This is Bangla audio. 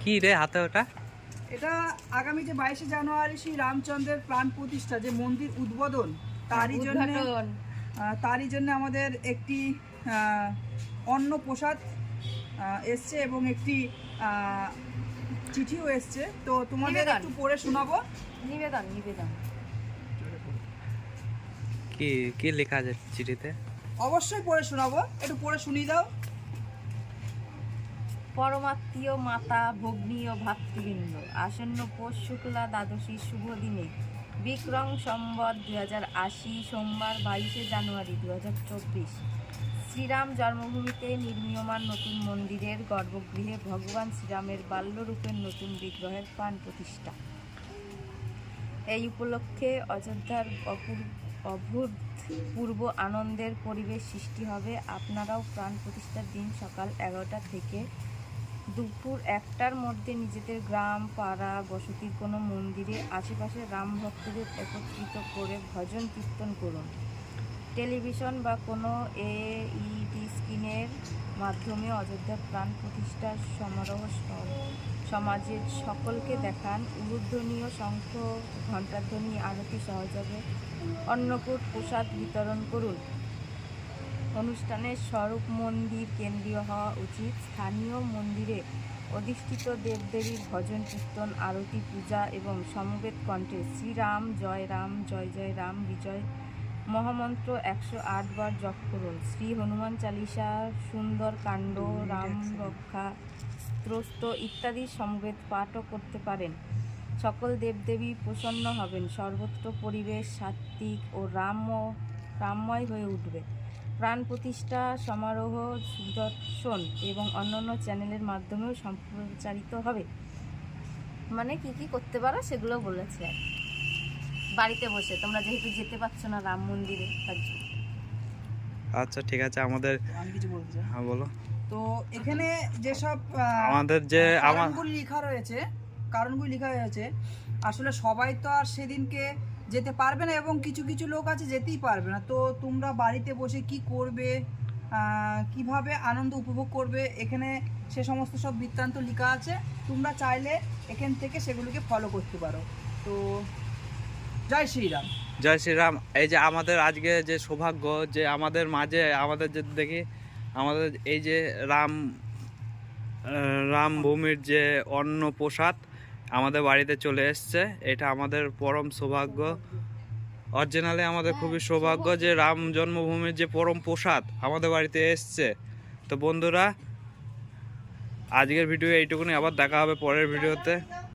কি রে হাতে ওটা? এটা আগামী যে বাইশে জানুয়ারি শ্রী রামচন্দ্রের প্রাণ প্রতিষ্ঠা যে মন্দির উদ্বোধন তারই জন্য তারই জন্য আমাদের একটি অন্ন প্রসাদ এসছে এবং একটি আহ, চিঠিও এসছে। তো তোমাদের একটু পড়ে শোনাবো। নিবেদন নিবেদন। কি কি লেখা আছে চিঠিতে? অবশ্যই পড়ে শোনাবো। একটু পড়ে শুনিয়ে দাও। পরমাত্মীয় মাতা ভগ্নী ও ভাতৃবৃন্দ। আসন্ন পৌষ শুক্লা দ্বাদশী শুভ দিনে বিক্রম সম্বত দু হাজার আশি সোমবার বাইশে জানুয়ারি দু হাজার চব্বিশ। শ্রীরাম জন্মভূমিতে নির্মীয়মান নতুন মন্দিরের গর্ভগৃহে ভগবান শ্রীরামের বাল্যরূপের নতুন বিগ্রহের প্রাণ প্রতিষ্ঠা। এই উপলক্ষে অযোধ্যার অপূর্ব অভূতপূর্ব আনন্দের পরিবেশ সৃষ্টি হবে। আপনারাও প্রাণ প্রতিষ্ঠার দিন সকাল এগারোটা থেকে দুপুর একটার মধ্যে নিজেদের গ্রাম, পাড়া, বসতির কোনো মন্দিরে আশেপাশে রাম ভক্তদের একত্রিত করে ভজন কীর্তন করুন। টেলিভিশন বা কোনো এইডি স্ক্রিনের মাধ্যমে অযোধ্যার প্রাণ প্রতিষ্ঠার সমারোহ সমাজের সকলকে দেখান। উলুধ্বনীয় শঙ্খ, ঘণ্টাধ্বনি, আরতি সহযোগে অন্নকূট প্রসাদ বিতরণ করুন। অনুষ্ঠানের স্বরূপ মন্দির কেন্দ্রীয় হওয়া উচিত। স্থানীয় মন্দিরে অধিষ্ঠিত দেবদেবীর ভজন কীর্তন আরতি পূজা এবং সমবেত কণ্ঠে শ্রীরাম জয় রাম জয় জয় রাম বিজয় মহামন্ত্র একশো আট বার জপ করুন। শ্রী হনুমান চালিসা সুন্দর কাণ্ড রাম রক্ষা স্ত্রস্ত ইত্যাদি সমবেত পাঠও করতে পারেন। সকল দেবদেবী প্রসন্ন হবেন। সর্বত্র পরিবেশ সাত্ত্বিক ও রাম রামময় হয়ে উঠবে। প্রাণ প্রতিষ্ঠা সমারোহ সুদর্শন এবং অন্যান্য চ্যানেলের মাধ্যমেও সম্প্রচারিত হবে। মানে কি কি করতে পারো সেগুলো বলেছে আর বাড়িতে বসে তোমরা যেহেতু যেতে পারছ না রাম মন্দিরে তার জন্য। আচ্ছা ঠিক আছে আমাদের আমি কিছু বলতে চাই। হ্যাঁ বলো। তো এখানে যেসব আমাদের যে লেখা রয়েছে কারণগুলি লেখা রয়েছে আসলে সবাই তো আর সেদিনকে যেতে পারবে না এবং কিছু কিছু লোক আছে যেতেই পারবে না। তো তোমরা বাড়িতে বসে কি করবে কীভাবে আনন্দ উপভোগ করবে, এখানে সে সমস্ত সব বৃত্তান্ত লেখা আছে। তোমরা চাইলে এখান থেকে সেগুলোকে ফলো করতে পারো। তো জয় শ্রীরাম। জয় শ্রীরাম। এই যে আমাদের আজকে যে সৌভাগ্য, যে আমাদের মাঝে, আমাদের যে দেখি, আমাদের এই যে রাম রামভূমির যে অন্ন প্রসাদ আমাদের বাড়িতে চলে এসছে। এটা আমাদের পরম সৌভাগ্য। অরিজিনালে আমাদের খুবই সৌভাগ্য। যে রাম জন্মভূমির যে পরম প্রসাদ আমাদের বাড়িতে এসছে। তো বন্ধুরা আজকের ভিডিও এইটুকুনি। আবার দেখা হবে পরের ভিডিওতে।